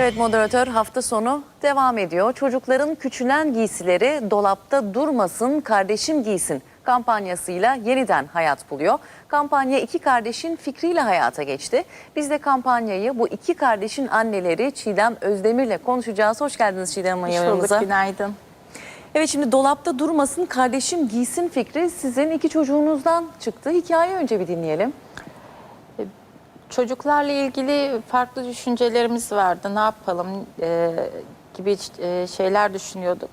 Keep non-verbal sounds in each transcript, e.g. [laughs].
Evet moderatör hafta sonu devam ediyor. Çocukların küçülen giysileri dolapta durmasın, kardeşim giysin kampanyasıyla yeniden hayat buluyor. Kampanya iki kardeşin fikriyle hayata geçti. Biz de kampanyayı bu iki kardeşin anneleri Çiğdem Özdemir'le konuşacağız. Hoş geldiniz Çiğdem Hanım yanımıza. günaydın. Evet şimdi dolapta durmasın, kardeşim giysin fikri sizin iki çocuğunuzdan çıktı. Hikaye önce bir dinleyelim. Çocuklarla ilgili farklı düşüncelerimiz vardı. Ne yapalım e, gibi e, şeyler düşünüyorduk.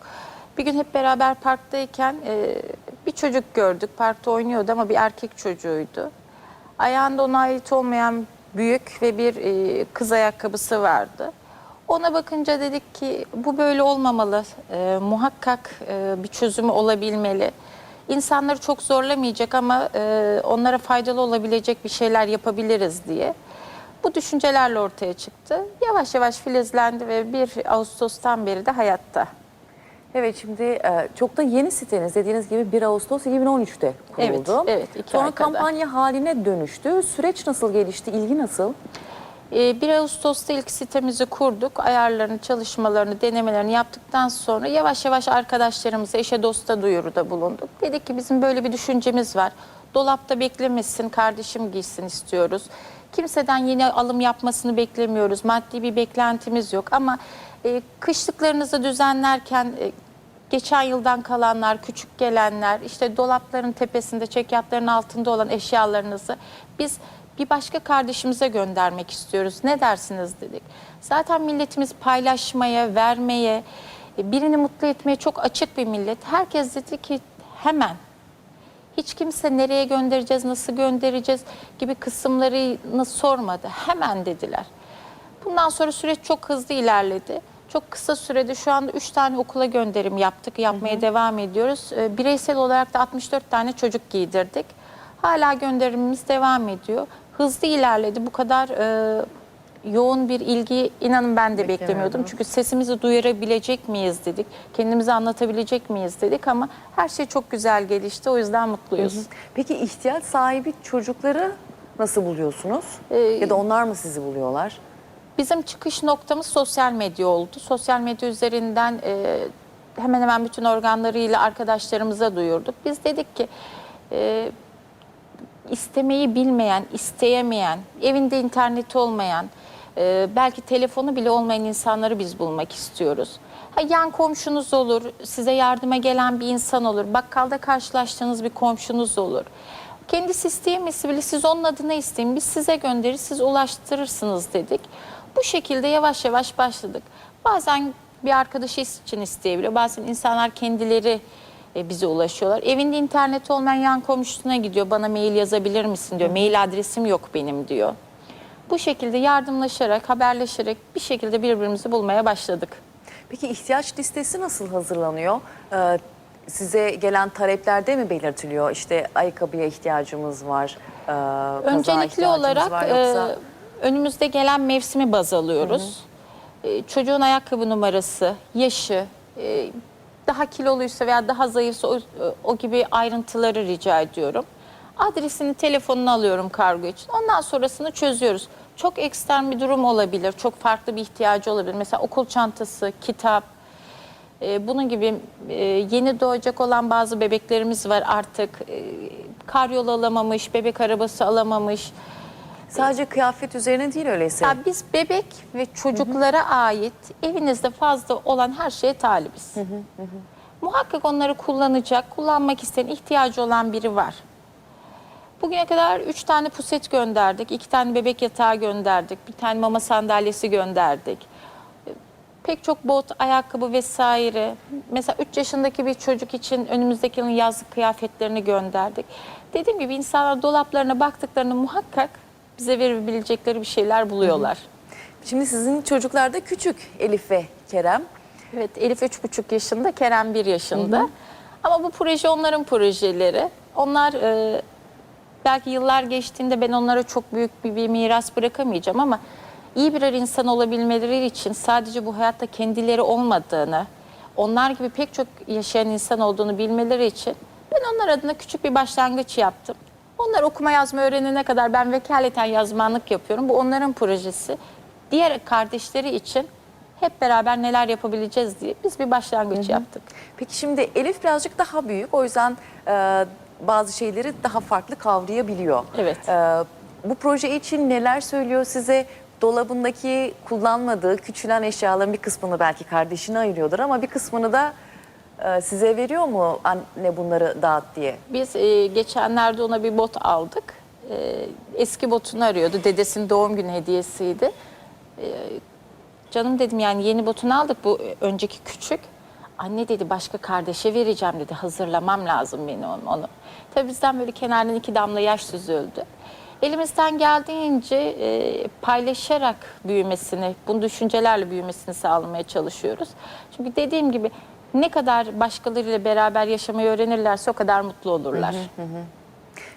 Bir gün hep beraber parktayken e, bir çocuk gördük. Parkta oynuyordu ama bir erkek çocuğuydu. Ayağında ona ait olmayan büyük ve bir e, kız ayakkabısı vardı. Ona bakınca dedik ki bu böyle olmamalı. E, muhakkak e, bir çözümü olabilmeli. İnsanları çok zorlamayacak ama e, onlara faydalı olabilecek bir şeyler yapabiliriz diye. Bu düşüncelerle ortaya çıktı. Yavaş yavaş filizlendi ve 1 Ağustos'tan beri de hayatta. Evet şimdi e, çok da yeni siteniz dediğiniz gibi 1 Ağustos 2013'te kuruldu. Evet, evet, Sonra ay kadar. kampanya haline dönüştü. Süreç nasıl gelişti? İlgi nasıl? E, 1 Ağustos'ta ilk sitemizi kurduk. Ayarlarını, çalışmalarını, denemelerini yaptıktan sonra yavaş yavaş arkadaşlarımıza, eşe dosta duyuruda bulunduk. Dedik ki bizim böyle bir düşüncemiz var. Dolapta beklemesin, kardeşim giysin istiyoruz. Kimseden yeni alım yapmasını beklemiyoruz. Maddi bir beklentimiz yok ama e, kışlıklarınızı düzenlerken e, geçen yıldan kalanlar, küçük gelenler, işte dolapların tepesinde, çekyatların altında olan eşyalarınızı biz bir başka kardeşimize göndermek istiyoruz. Ne dersiniz dedik. Zaten milletimiz paylaşmaya, vermeye, e, birini mutlu etmeye çok açık bir millet. Herkes dedi ki hemen hiç kimse nereye göndereceğiz, nasıl göndereceğiz gibi kısımlarını sormadı. Hemen dediler. Bundan sonra süreç çok hızlı ilerledi. Çok kısa sürede şu anda 3 tane okula gönderim yaptık, yapmaya devam ediyoruz. Ee, Bireysel olarak da 64 tane çocuk giydirdik. Hala gönderimimiz devam ediyor. Hızlı ilerledi. Bu kadar e, yoğun bir ilgi inanın ben de beklemiyordum. Çünkü sesimizi duyurabilecek miyiz dedik. Kendimizi anlatabilecek miyiz dedik ama her şey çok güzel gelişti. O yüzden mutluyuz. Peki ihtiyaç sahibi çocukları nasıl buluyorsunuz? Ee, ya da onlar mı sizi buluyorlar? Bizim çıkış noktamız sosyal medya oldu. Sosyal medya üzerinden e, hemen hemen bütün organlarıyla arkadaşlarımıza duyurduk. Biz dedik ki e, istemeyi bilmeyen, isteyemeyen, evinde interneti olmayan, e, belki telefonu bile olmayan insanları biz bulmak istiyoruz. Ha, yan komşunuz olur, size yardıma gelen bir insan olur, bakkalda karşılaştığınız bir komşunuz olur. Kendisi isteyemesi bile siz onun adına isteyin, biz size gönderir, siz ulaştırırsınız dedik. Bu şekilde yavaş yavaş başladık. Bazen bir arkadaşı için isteyebiliyor, bazen insanlar kendileri e, bize ulaşıyorlar. Evinde internet olmayan yan komşusuna gidiyor. Bana mail yazabilir misin diyor. Mail adresim yok benim diyor. Bu şekilde yardımlaşarak, haberleşerek bir şekilde birbirimizi bulmaya başladık. Peki ihtiyaç listesi nasıl hazırlanıyor? Ee, size gelen taleplerde mi belirtiliyor? İşte ayakkabıya ihtiyacımız var, e, Öncelikli olarak var yoksa... e, önümüzde gelen mevsimi baz alıyoruz. E, çocuğun ayakkabı numarası, yaşı, e, daha kiloluysa veya daha zayıfsa o, o gibi ayrıntıları rica ediyorum. Adresini, telefonunu alıyorum kargo için. Ondan sonrasını çözüyoruz. Çok ekstrem bir durum olabilir, çok farklı bir ihtiyacı olabilir. Mesela okul çantası, kitap, e, bunun gibi e, yeni doğacak olan bazı bebeklerimiz var artık. E, karyol alamamış, bebek arabası alamamış. Sadece kıyafet üzerine değil öyleyse. Ya biz bebek ve çocuklara ait evinizde fazla olan her şeye talibiz. Muhakkak onları kullanacak, kullanmak isteyen, ihtiyacı olan biri var. Bugüne kadar üç tane puset gönderdik, iki tane bebek yatağı gönderdik, bir tane mama sandalyesi gönderdik. Pek çok bot, ayakkabı vesaire. Mesela 3 yaşındaki bir çocuk için önümüzdeki yılın yazlık kıyafetlerini gönderdik. Dediğim gibi insanlar dolaplarına baktıklarını muhakkak bize verebilecekleri bir şeyler buluyorlar. Şimdi sizin çocuklar da küçük Elif ve Kerem. Evet Elif üç buçuk yaşında, Kerem bir yaşında. Ama bu proje onların projeleri. Onlar e, belki yıllar geçtiğinde ben onlara çok büyük bir, bir miras bırakamayacağım ama iyi birer insan olabilmeleri için sadece bu hayatta kendileri olmadığını, onlar gibi pek çok yaşayan insan olduğunu bilmeleri için ben onlar adına küçük bir başlangıç yaptım. Onlar okuma yazma öğrenene kadar ben vekaleten yazmanlık yapıyorum. Bu onların projesi. diğer kardeşleri için hep beraber neler yapabileceğiz diye biz bir başlangıç yaptık. Peki şimdi Elif birazcık daha büyük. O yüzden e, bazı şeyleri daha farklı kavrayabiliyor. Evet. E, bu proje için neler söylüyor size? Dolabındaki kullanmadığı küçülen eşyaların bir kısmını belki kardeşine ayırıyordur ama bir kısmını da e, size veriyor mu anne bunları dağıt diye? Biz e, geçenlerde ona bir bot aldık. E, eski botunu arıyordu. Dedesinin doğum günü hediyesiydi. E, canım dedim yani yeni botunu aldık bu e, önceki küçük. Anne dedi başka kardeşe vereceğim dedi. Hazırlamam lazım benim onu. onu. Tabii bizden böyle kenardan iki damla yaş süzüldü. Elimizden geldiğince e, paylaşarak büyümesini, bu düşüncelerle büyümesini sağlamaya çalışıyoruz. Çünkü dediğim gibi ne kadar başkalarıyla beraber yaşamayı öğrenirlerse o kadar mutlu olurlar.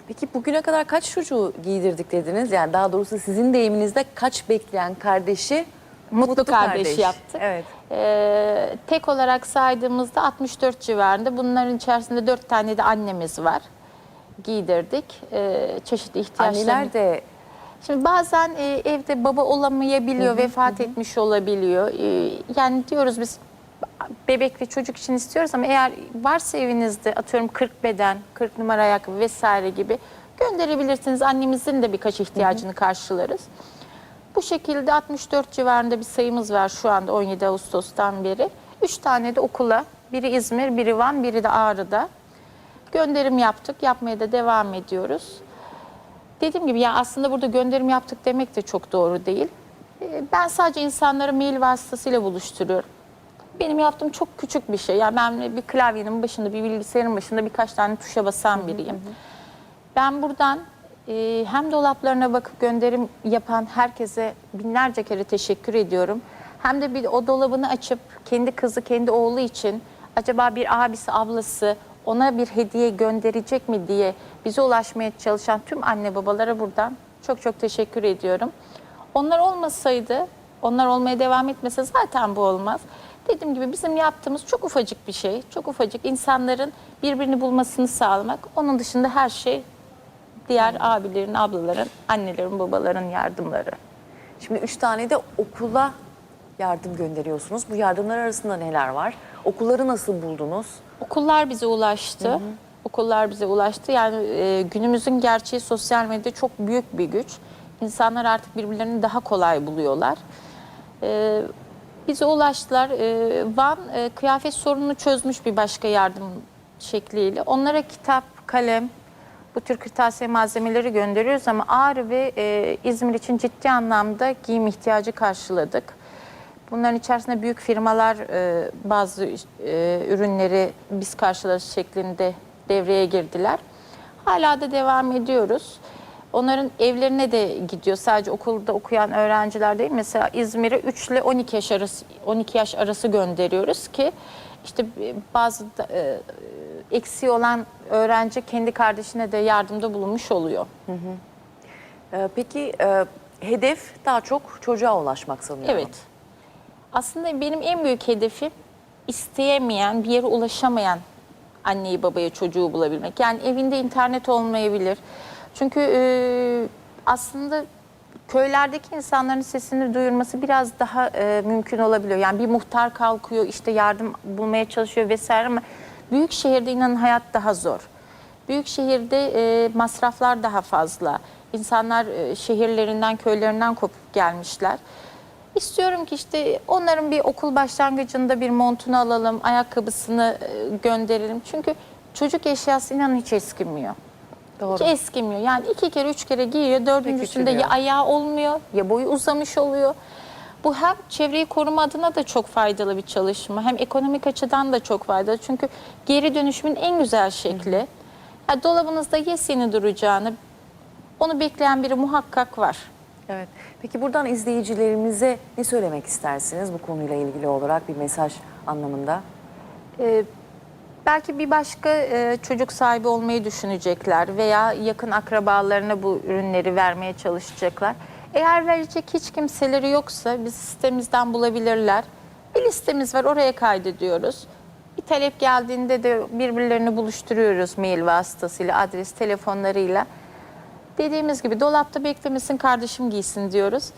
Peki bugüne kadar kaç çocuğu giydirdik dediniz? Yani daha doğrusu sizin deyiminizde kaç bekleyen kardeşi Mutlu, kardeş, yaptık. Evet. Ee, tek olarak saydığımızda 64 civarında. Bunların içerisinde 4 tane de annemiz var. Giydirdik. Ee, çeşitli ihtiyaçlarını. Anneler de Şimdi bazen e, evde baba olamayabiliyor, vefat etmiş olabiliyor. Ee, yani diyoruz biz bebek ve çocuk için istiyoruz ama eğer varsa evinizde atıyorum 40 beden, 40 numara ayakkabı vesaire gibi gönderebilirsiniz. Annemizin de birkaç ihtiyacını karşılarız. Bu şekilde 64 civarında bir sayımız var şu anda 17 Ağustos'tan beri. 3 tane de okula, biri İzmir, biri Van, biri de Ağrı'da. Gönderim yaptık, yapmaya da devam ediyoruz. Dediğim gibi ya aslında burada gönderim yaptık demek de çok doğru değil. Ee, Ben sadece insanları mail vasıtasıyla buluşturuyorum. Benim yaptığım çok küçük bir şey. Yani ben bir klavyenin başında, bir bilgisayarın başında birkaç tane tuşa basan biriyim. Ben buradan e, hem dolaplarına bakıp gönderim yapan herkese binlerce kere teşekkür ediyorum. Hem de bir o dolabını açıp kendi kızı, kendi oğlu için acaba bir abisi, ablası ona bir hediye gönderecek mi diye bize ulaşmaya çalışan tüm anne babalara buradan çok çok teşekkür ediyorum. Onlar olmasaydı, onlar olmaya devam etmese zaten bu olmaz. Dediğim gibi bizim yaptığımız çok ufacık bir şey. Çok ufacık insanların birbirini bulmasını sağlamak. Onun dışında her şey diğer abilerin, ablaların, annelerin, babaların yardımları. Şimdi üç tane de okula yardım gönderiyorsunuz. Bu yardımlar arasında neler var? Okulları nasıl buldunuz? Okullar bize ulaştı. Okullar bize ulaştı. Yani e, günümüzün gerçeği sosyal medya çok büyük bir güç. İnsanlar artık birbirlerini daha kolay buluyorlar. E, bize ulaştılar. E, Van e, kıyafet sorununu çözmüş bir başka yardım şekliyle. Onlara kitap, kalem, bu tür kırtasiye malzemeleri gönderiyoruz ama Ağrı ve e, İzmir için ciddi anlamda giyim ihtiyacı karşıladık. Bunların içerisinde büyük firmalar e, bazı ürünleri biz karşılarız şeklinde devreye girdiler. Hala da devam ediyoruz. Onların evlerine de gidiyor. Sadece okulda okuyan öğrenciler değil. Mesela İzmir'e 3 ile 12 yaş arası 12 yaş arası gönderiyoruz ki işte bazı da, e, eksiği olan öğrenci kendi kardeşine de yardımda bulunmuş oluyor. Ee, peki e, hedef daha çok çocuğa ulaşmak sanıyorum. Evet. Aslında benim en büyük hedefim isteyemeyen, bir yere ulaşamayan anneyi, babayı, çocuğu bulabilmek. Yani evinde internet olmayabilir. Çünkü e, aslında köylerdeki insanların sesini duyurması biraz daha e, mümkün olabiliyor. Yani bir muhtar kalkıyor, işte yardım bulmaya çalışıyor vesaire ama büyük şehirde inanın hayat daha zor. Büyük şehirde e, masraflar daha fazla. İnsanlar e, şehirlerinden, köylerinden kopup gelmişler. İstiyorum ki işte onların bir okul başlangıcında bir montunu alalım, ayakkabısını e, gönderelim. Çünkü çocuk eşyası inanın hiç eskimiyor. Doğru. Hiç eskimiyor. Yani iki kere, üç kere giyiyor. Dördüncüsünde ya ayağı olmuyor ya boyu uzamış oluyor. Bu hem çevreyi koruma adına da çok faydalı bir çalışma. Hem ekonomik açıdan da çok faydalı. Çünkü geri dönüşümün en güzel şekli. Ya dolabınızda yesini duracağını, onu bekleyen biri muhakkak var. Evet. Peki buradan izleyicilerimize ne söylemek istersiniz bu konuyla ilgili olarak bir mesaj anlamında? Ee, belki bir başka e, çocuk sahibi olmayı düşünecekler veya yakın akrabalarına bu ürünleri vermeye çalışacaklar. Eğer verecek hiç kimseleri yoksa biz sitemizden bulabilirler. Bir listemiz var oraya kaydediyoruz. Bir talep geldiğinde de birbirlerini buluşturuyoruz mail vasıtasıyla, adres, telefonlarıyla. Dediğimiz gibi dolapta beklemesin kardeşim giysin diyoruz.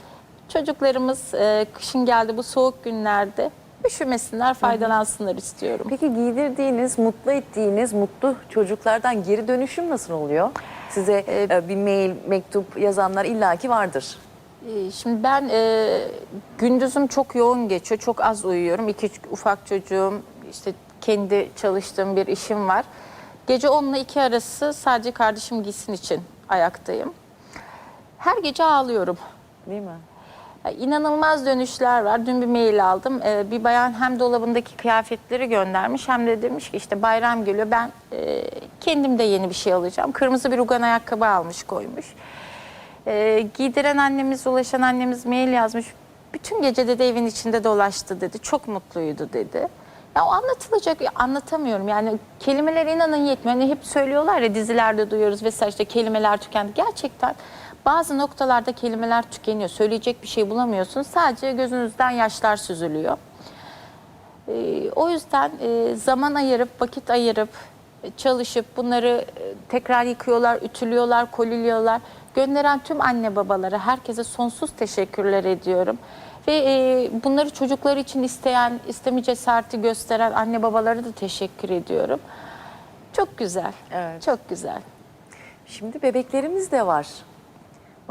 Çocuklarımız e, kışın geldi bu soğuk günlerde üşümesinler, faydalansınlar istiyorum. Peki giydirdiğiniz, mutlu ettiğiniz mutlu çocuklardan geri dönüşüm nasıl oluyor? Size e, bir mail, mektup yazanlar illaki vardır. Ee, Şimdi ben e, gündüzüm çok yoğun geçiyor. Çok az uyuyorum. İki ufak çocuğum, işte kendi çalıştığım bir işim var. Gece 10 ile 2 arası sadece kardeşim giysin için ayaktayım. Her gece ağlıyorum. Değil mi? İnanılmaz dönüşler var. Dün bir mail aldım. Ee, bir bayan hem dolabındaki kıyafetleri göndermiş hem de demiş ki işte bayram geliyor ben e, kendim de yeni bir şey alacağım. Kırmızı bir rugan ayakkabı almış koymuş. Ee, giydiren annemiz, ulaşan annemiz mail yazmış. Bütün gece dedi evin içinde dolaştı dedi. Çok mutluydu dedi. Ya o anlatılacak, anlatamıyorum. Yani kelimeler inanın yetmiyor. Hani hep söylüyorlar ya dizilerde duyuyoruz vesaire işte kelimeler tükendi. Gerçekten bazı noktalarda kelimeler tükeniyor. Söyleyecek bir şey bulamıyorsun. Sadece gözünüzden yaşlar süzülüyor. Ee, o yüzden e, zaman ayırıp, vakit ayırıp, e, çalışıp bunları e, tekrar yıkıyorlar, ütülüyorlar, koliliyorlar. Gönderen tüm anne babalara, herkese sonsuz teşekkürler ediyorum. Ve e, bunları çocukları için isteyen, isteme cesareti gösteren anne babalara da teşekkür ediyorum. Çok güzel, Evet. çok güzel. Şimdi bebeklerimiz de var.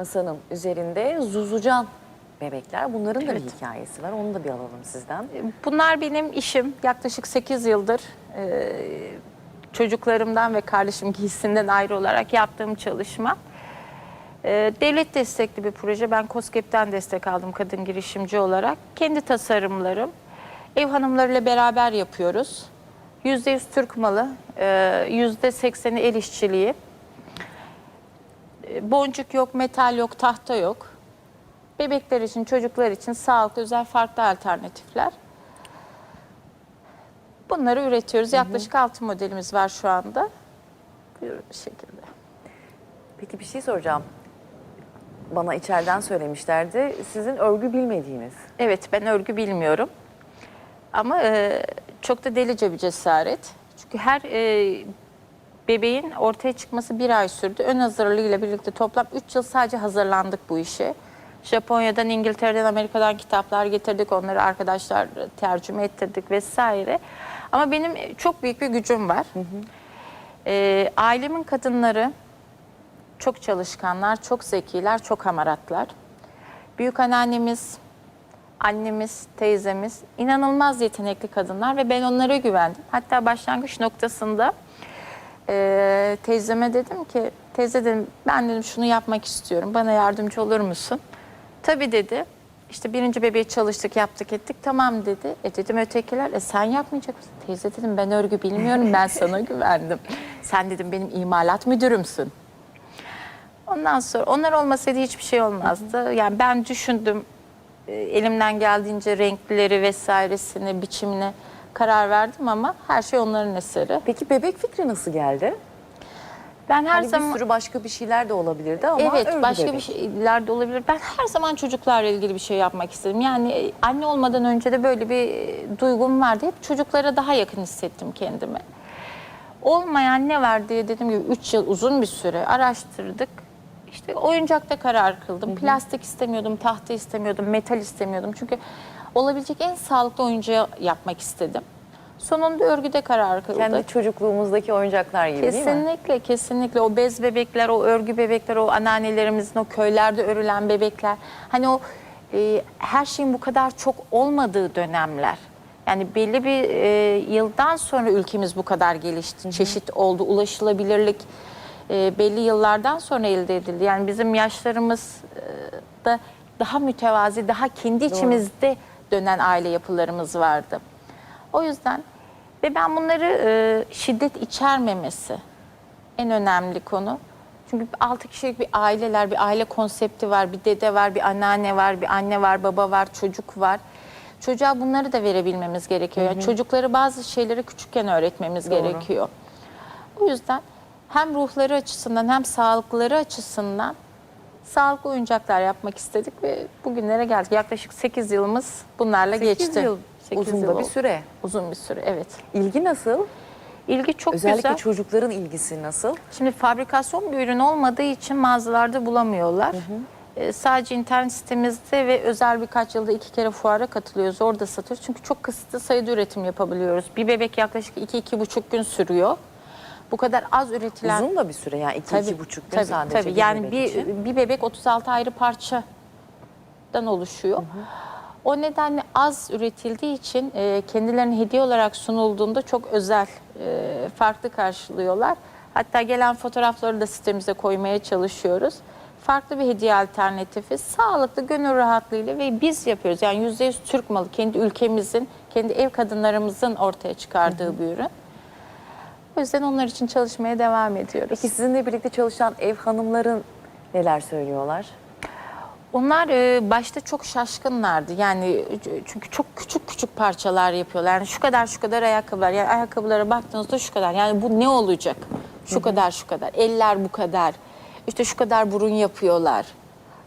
Masanın üzerinde Zuzucan bebekler. Bunların da bir hikayesi var. Onu da bir alalım sizden. Bunlar benim işim. Yaklaşık 8 yıldır e, çocuklarımdan ve kardeşim giysinden ayrı olarak yaptığım çalışma. E, devlet destekli bir proje. Ben COSGAP'ten destek aldım kadın girişimci olarak. Kendi tasarımlarım. Ev hanımlarıyla beraber yapıyoruz. %100 Türk malı, e, %80'i el işçiliği. Boncuk yok, metal yok, tahta yok. Bebekler için, çocuklar için sağlıklı özel farklı alternatifler. Bunları üretiyoruz. Yaklaşık 6 modelimiz var şu anda. Bir şekilde. Peki bir şey soracağım. Bana içeriden söylemişlerdi. Sizin örgü bilmediğiniz. Evet ben örgü bilmiyorum. Ama e, çok da delice bir cesaret. Çünkü her e, bebeğin ortaya çıkması bir ay sürdü. Ön hazırlığıyla birlikte toplam 3 yıl sadece hazırlandık bu işe. Japonya'dan, İngiltere'den, Amerika'dan kitaplar getirdik. Onları arkadaşlar tercüme ettirdik vesaire. Ama benim çok büyük bir gücüm var. E, ailemin kadınları çok çalışkanlar, çok zekiler, çok hamaratlar. Büyük anneannemiz, annemiz, teyzemiz inanılmaz yetenekli kadınlar ve ben onlara güvendim. Hatta başlangıç noktasında e, teyzeme dedim ki, teyze dedim ben dedim şunu yapmak istiyorum, bana yardımcı olur musun? Tabii dedi. İşte birinci bebeği çalıştık, yaptık, ettik. Tamam dedi. E dedim ötekiler, e sen yapmayacak mısın? Teyze dedim ben örgü bilmiyorum, ben [laughs] sana güvendim. Sen dedim benim imalat müdürümsün. Ondan sonra onlar olmasaydı hiçbir şey olmazdı. Yani ben düşündüm e, elimden geldiğince renkleri vesairesini, biçimine karar verdim ama her şey onların eseri. Peki bebek fikri nasıl geldi? Ben her Hani zaman bir sürü başka bir şeyler de olabilirdi ama Evet, başka bebek. bir şeyler de olabilir. Ben her zaman çocuklarla ilgili bir şey yapmak istedim. Yani e, anne olmadan önce de böyle bir e, duygum vardı. Hep çocuklara daha yakın hissettim kendimi. Olmayan ne var diye dediğim gibi 3 yıl uzun bir süre araştırdık. İşte oyuncakta karar kıldım. Plastik istemiyordum, tahta istemiyordum, metal istemiyordum. Çünkü olabilecek en sağlıklı oyuncağı yapmak istedim. Sonunda örgüde karar kıldık. Kendi çocukluğumuzdaki oyuncaklar gibi değil mi? Kesinlikle, kesinlikle. O bez bebekler, o örgü bebekler, o anneannelerimizin o köylerde örülen bebekler. Hani o e, her şeyin bu kadar çok olmadığı dönemler. Yani belli bir e, yıldan sonra ülkemiz bu kadar gelişti. Çeşit oldu, ulaşılabilirlik e, belli yıllardan sonra elde edildi. Yani bizim yaşlarımız e, da daha mütevazi, daha kendi içimizde dönen aile yapılarımız vardı. O yüzden ve ben bunları e, şiddet içermemesi en önemli konu. Çünkü altı kişilik bir aileler, bir aile konsepti var, bir dede var, bir anneanne var, bir anne var, baba var, çocuk var. Çocuğa bunları da verebilmemiz gerekiyor. Yani çocukları bazı şeyleri küçükken öğretmemiz gerekiyor. O yüzden hem ruhları açısından hem sağlıkları açısından sağlıklı oyuncaklar yapmak istedik ve bugünlere geldik. Yaklaşık 8 yılımız bunlarla Sekiz geçti. yıl. Sekiz Uzun yıl da bir süre. Uzun bir süre evet. İlgi nasıl? İlgi çok Özellikle güzel. çocukların ilgisi nasıl? Şimdi fabrikasyon bir ürün olmadığı için mağazalarda bulamıyorlar. E, sadece internet sitemizde ve özel birkaç yılda iki kere fuara katılıyoruz. Orada satıyoruz. Çünkü çok kısıtlı sayıda üretim yapabiliyoruz. Bir bebek yaklaşık iki iki buçuk gün sürüyor. Bu kadar az üretilen... Uzun da bir süre yani iki, Tabii, iki buçuk gün tabii, sadece tabii. yani bir, için. bir bebek 36 ayrı parçadan oluşuyor. O nedenle az üretildiği için e, kendilerine hediye olarak sunulduğunda çok özel, e, farklı karşılıyorlar. Hatta gelen fotoğrafları da sitemize koymaya çalışıyoruz. Farklı bir hediye alternatifi, sağlıklı, gönül rahatlığıyla ve biz yapıyoruz. Yani %100 Türk malı, kendi ülkemizin, kendi ev kadınlarımızın ortaya çıkardığı bir ürün. O yüzden onlar için çalışmaya devam ediyoruz. Peki sizinle birlikte çalışan ev hanımların neler söylüyorlar? Onlar e, başta çok şaşkınlardı. Yani çünkü çok küçük küçük parçalar yapıyorlar. Yani şu kadar şu kadar ayakkabılar. Yani ayakkabılara baktığınızda şu kadar. Yani bu ne olacak? Şu kadar şu kadar. Eller bu kadar. İşte şu kadar burun yapıyorlar.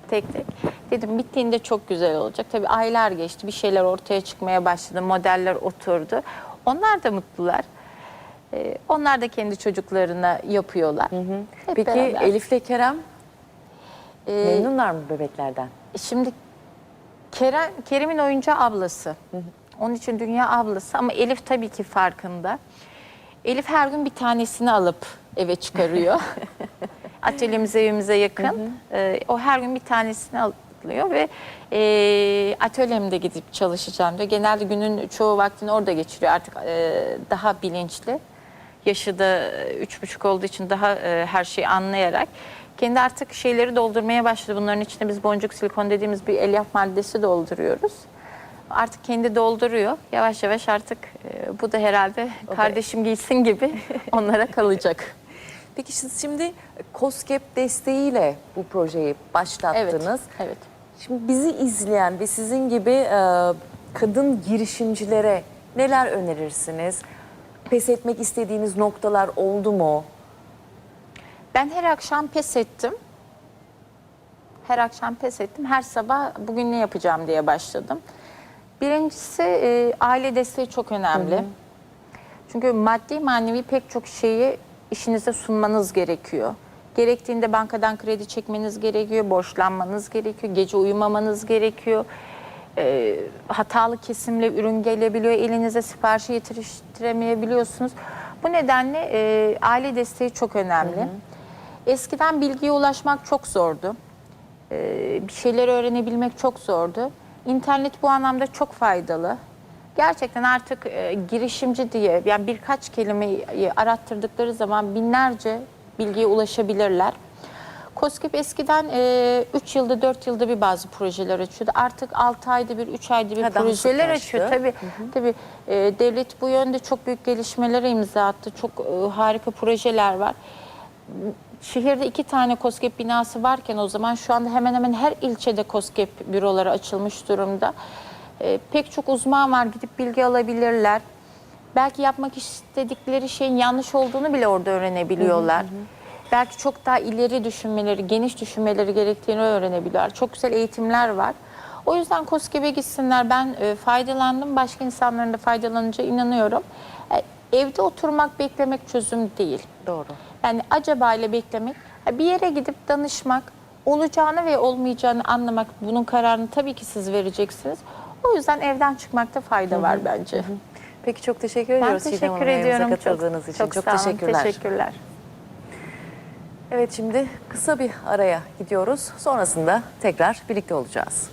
Tek tek. Dedim bittiğinde çok güzel olacak. Tabii aylar geçti. Bir şeyler ortaya çıkmaya başladı. Modeller oturdu. Onlar da mutlular. E, onlar da kendi çocuklarına yapıyorlar. Hep Peki beraber. Elif'le Kerem E, memnunlar mı bebeklerden? Şimdi Kerem, Kerim'in oyuncağı ablası. Onun için dünya ablası ama Elif tabii ki farkında. Elif her gün bir tanesini alıp eve çıkarıyor. [laughs] Atölyemiz evimize yakın. Ee, o her gün bir tanesini alıyor ve e, atölyemde gidip çalışacağım diyor. Genelde günün çoğu vaktini orada geçiriyor artık e, daha bilinçli. Yaşı da e, üç buçuk olduğu için daha e, her şeyi anlayarak kendi artık şeyleri doldurmaya başladı. Bunların içine biz boncuk silikon dediğimiz bir elyaf maddesi dolduruyoruz. Artık kendi dolduruyor. Yavaş yavaş artık e, bu da herhalde kardeşim giysin gibi [laughs] onlara kalacak. Peki siz şimdi COSGAP desteğiyle bu projeyi Evet. başlattınız. Evet. Şimdi bizi izleyen ve sizin gibi e, kadın girişimcilere neler önerirsiniz? Pes etmek istediğiniz noktalar oldu mu? Ben her akşam pes ettim. Her akşam pes ettim. Her sabah bugün ne yapacağım diye başladım. Birincisi e, aile desteği çok önemli. Çünkü maddi manevi pek çok şeyi işinize sunmanız gerekiyor. Gerektiğinde bankadan kredi çekmeniz gerekiyor, borçlanmanız gerekiyor, gece uyumamanız gerekiyor. E, hatalı kesimle ürün gelebiliyor, elinize siparişi yetiştiremeyebiliyorsunuz. Bu nedenle e, aile desteği çok önemli. Eskiden bilgiye ulaşmak çok zordu. Ee, bir şeyleri öğrenebilmek çok zordu. İnternet bu anlamda çok faydalı. Gerçekten artık e, girişimci diye yani birkaç kelimeyi arattırdıkları zaman binlerce bilgiye ulaşabilirler. COSGAP eskiden 3 yılda 4 yılda bir bazı projeler açıyordu. Artık 6 ayda bir 3 ayda bir Ha, projeler açıyor. Tabii, tabii e, devlet bu yönde çok büyük gelişmelere imza attı. Çok e, harika projeler var şehirde iki tane COSGAP binası varken o zaman şu anda hemen hemen her ilçede COSGAP büroları açılmış durumda. Ee, pek çok uzman var gidip bilgi alabilirler. Belki yapmak istedikleri şeyin yanlış olduğunu bile orada öğrenebiliyorlar. Belki çok daha ileri düşünmeleri, geniş düşünmeleri gerektiğini öğrenebiliyorlar. Çok güzel eğitimler var. O yüzden COSGAP'e gitsinler. Ben e, faydalandım. Başka insanların da faydalanınca inanıyorum. E, evde oturmak, beklemek çözüm değil. Doğru. Yani acaba ile beklemek, bir yere gidip danışmak, olacağını ve olmayacağını anlamak, bunun kararını tabii ki siz vereceksiniz. O yüzden evden çıkmakta fayda var bence. Peki çok teşekkür Ben ediyoruz Çiğdem teşekkür ediyorum. katıldığınız için. Çok, sağ olun. teşekkürler. Teşekkürler. Evet şimdi kısa bir araya gidiyoruz. Sonrasında tekrar birlikte olacağız.